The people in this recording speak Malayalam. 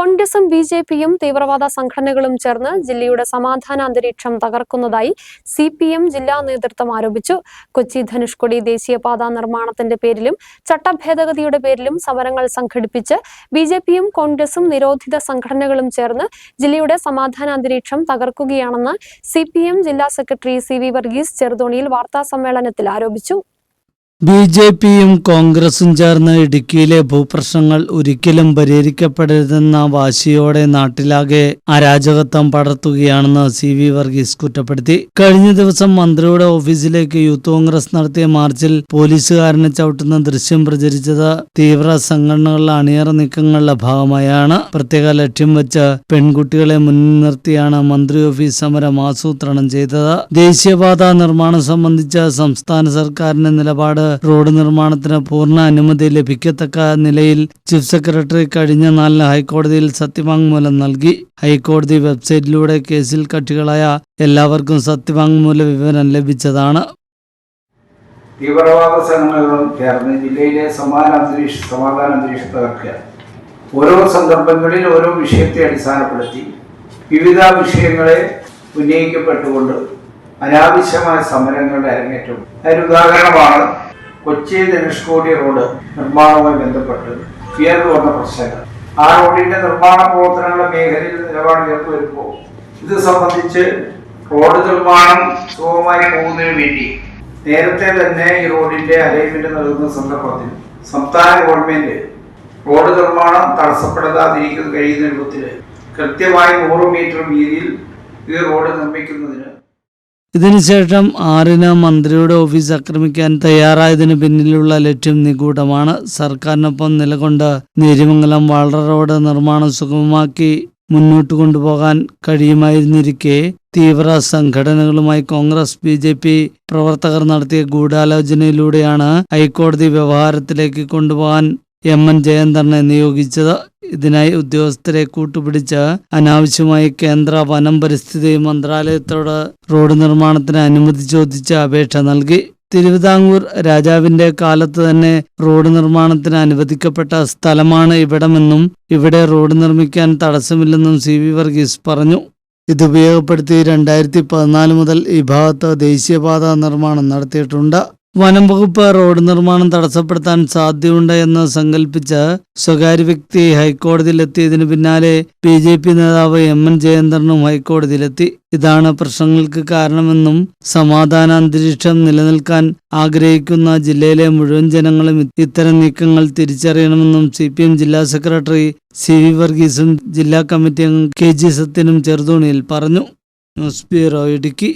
കോൺഗ്രസും ബി ജെ പിയും തീവ്രവാദ സംഘടനകളും ചേർന്ന് ജില്ലയുടെ സമാധാന അന്തരീക്ഷം തകർക്കുന്നതായി സി പി എം ജില്ലാ നേതൃത്വം ആരോപിച്ചു. കൊച്ചി ധനുഷ്കൊടി ദേശീയപാത നിർമ്മാണത്തിന്റെ പേരിലും ചട്ടഭേദഗതിയുടെ പേരിലും സമരങ്ങൾ സംഘടിപ്പിച്ച് ബി ജെ പിയും കോൺഗ്രസും നിരോധിത സംഘടനകളും ചേർന്ന് ജില്ലയുടെ സമാധാന അന്തരീക്ഷം തകർക്കുകയാണെന്ന് സി പി എം ജില്ലാ സെക്രട്ടറി സി വി വർഗീസ് ചെറുതോണിയിൽ വാർത്താ സമ്മേളനത്തിൽ ആരോപിച്ചു. ബി ജെ പിയും കോൺഗ്രസും ചേർന്ന് ഇടുക്കിയിലെ ഭൂപ്രശ്നങ്ങൾ ഒരിക്കലും പരിഹരിക്കപ്പെടരുതെന്ന വാശിയോടെ നാട്ടിലാകെ അരാജകത്വം പടർത്തുകയാണെന്ന് സി വി വർഗീസ് കുറ്റപ്പെടുത്തി. കഴിഞ്ഞ ദിവസം മന്ത്രിയുടെ ഓഫീസിലേക്ക് യൂത്ത് കോൺഗ്രസ് നടത്തിയ മാർച്ചിൽ പോലീസുകാരനെ ചവിട്ടുന്ന ദൃശ്യം പ്രചരിച്ചത് തീവ്ര സംഘടനകളുടെ അണിയറ നീക്കങ്ങളുടെ ഭാഗമായാണ്. പ്രത്യേക ലക്ഷ്യം വെച്ച് പെൺകുട്ടികളെ മുന്നിൽ നിർത്തിയാണ് മന്ത്രി ഓഫീസ് സമരം ആസൂത്രണം ചെയ്തത്. ദേശീയപാത നിർമ്മാണം സംബന്ധിച്ച സംസ്ഥാന സർക്കാരിന്റെ നിലപാട് റോഡ് നിർമ്മാണത്തിന് പൂർണ അനുമതി ലഭിക്കത്തക്ക നിലയിൽ ചീഫ് സെക്രട്ടറി കഴിഞ്ഞ നാലിന് ഹൈക്കോടതിയിൽ സത്യവാങ്മൂലം നൽകി. ഹൈക്കോടതി വെബ്സൈറ്റിലൂടെ കേസിൽ കക്ഷികളായ എല്ലാവർക്കും സത്യവാങ്മൂല വിവരം ലഭിച്ചതാണ്. തീവ്രവാദ സംഘടനകളും ചേർന്ന് ജില്ലയിലെ സമാന അന്തരീക്ഷ സമാധാന അന്തരീക്ഷം തകർക്കുക ഓരോ സന്ദർഭങ്ങളിൽ ഓരോ വിഷയത്തെ അടിസ്ഥാനപ്പെടുത്തി വിവിധ വിഷയങ്ങളെ ഉന്നയിക്കപ്പെട്ടുകൊണ്ട് അനാവശ്യമായ സമരങ്ങളുടെ അരങ്ങേറ്റം. അതിന് ഉദാഹരണമാണ് കൊച്ചി ധനുഷ്കോടി റോഡ് നിർമ്മാണവുമായി ബന്ധപ്പെട്ട് ഉയർന്നു വന്ന പ്രശ്നങ്ങൾ. ആ റോഡിന്റെ നിർമ്മാണ പ്രവർത്തനങ്ങളുടെ മേഖലയിൽ നിലപാട് ഉയർന്നു വരുമ്പോൾ ഇത് സംബന്ധിച്ച് റോഡ് നിർമ്മാണം സുഗമമായി പോകുന്നതിന് വേണ്ടി നേരത്തെ തന്നെ ഈ റോഡിന്റെ അലൈൻമെന്റ് നൽകുന്ന സന്ദർഭത്തിൽ സംസ്ഥാന ഗവൺമെന്റ് റോഡ് നിർമ്മാണം തടസ്സപ്പെടുത്താതിരിക്കുന്ന കഴിയുന്ന രൂപത്തിൽ കൃത്യമായി നൂറ് മീറ്റർ വീതിയിൽ ഈ റോഡ് നിർമ്മിക്കുന്നതിന് ഇതിനുശേഷം ആറിന് മന്ത്രിയുടെ ഓഫീസ് ആക്രമിക്കാൻ തയ്യാറായതിനു പിന്നിലുള്ള ലക്ഷ്യം നിഗൂഢമാണ്. സർക്കാരിനൊപ്പം നിലകൊണ്ട് നേരിമംഗലം വാളറ റോഡ് നിർമ്മാണം സുഗമമാക്കി മുന്നോട്ട് കൊണ്ടുപോകാൻ കഴിയുമായിരുന്നിരിക്കെ. തീവ്ര സംഘടനകളുമായി കോൺഗ്രസ് ബി ജെ പി പ്രവർത്തകർ നടത്തിയ ഗൂഢാലോചനയിലൂടെയാണ് ഹൈക്കോടതി വ്യവഹാരത്തിലേക്ക് കൊണ്ടുപോകാൻ എം എൻ ജയന്തറിനെ നിയോഗിച്ചത്. ഇതിനായി ഉദ്യോഗസ്ഥരെ കൂട്ടുപിടിച്ച് അനാവശ്യമായി കേന്ദ്ര വനം പരിസ്ഥിതി മന്ത്രാലയത്തോട് റോഡ് നിർമ്മാണത്തിന് അനുമതി ചോദിച്ച് അപേക്ഷ നൽകി. തിരുവിതാംകൂർ രാജാവിന്റെ കാലത്ത് തന്നെ റോഡ് നിർമ്മാണത്തിന് അനുവദിക്കപ്പെട്ട സ്ഥലമാണ് ഇവിടമെന്നും ഇവിടെ റോഡ് നിർമ്മിക്കാൻ തടസ്സമില്ലെന്നും സി വി വർഗീസ് പറഞ്ഞു. ഇതുപയോഗപ്പെടുത്തി രണ്ടായിരത്തി പതിനാല് മുതൽ ഈ ഭാഗത്ത് ദേശീയപാത നിർമ്മാണം നടത്തിയിട്ടുണ്ട്. വനം വകുപ്പ് റോഡ് നിർമ്മാണം തടസ്സപ്പെടുത്താൻ സാധ്യതയുണ്ട് എന്ന് സങ്കല്പിച്ച് സ്വകാര്യ വ്യക്തി ഹൈക്കോടതിയിലെത്തിയതിനു പിന്നാലെ ബി ജെ പി നേതാവ് എം എൻ ജയേന്ദ്രനും ഹൈക്കോടതിയിലെത്തി. ഇതാണ് പ്രശ്നങ്ങൾക്ക് കാരണമെന്നും സമാധാന അന്തരീക്ഷം നിലനിൽക്കാൻ ആഗ്രഹിക്കുന്ന ജില്ലയിലെ മുഴുവൻ ജനങ്ങളും ഇത്തരം നീക്കങ്ങൾ തിരിച്ചറിയണമെന്നും സി പി എം ജില്ലാ സെക്രട്ടറി സി വി വർഗീസും ജില്ലാ കമ്മിറ്റി അംഗം കെ ജി സത്യനും ചെറുതോണിയിൽ പറഞ്ഞു. News bureau Idukki.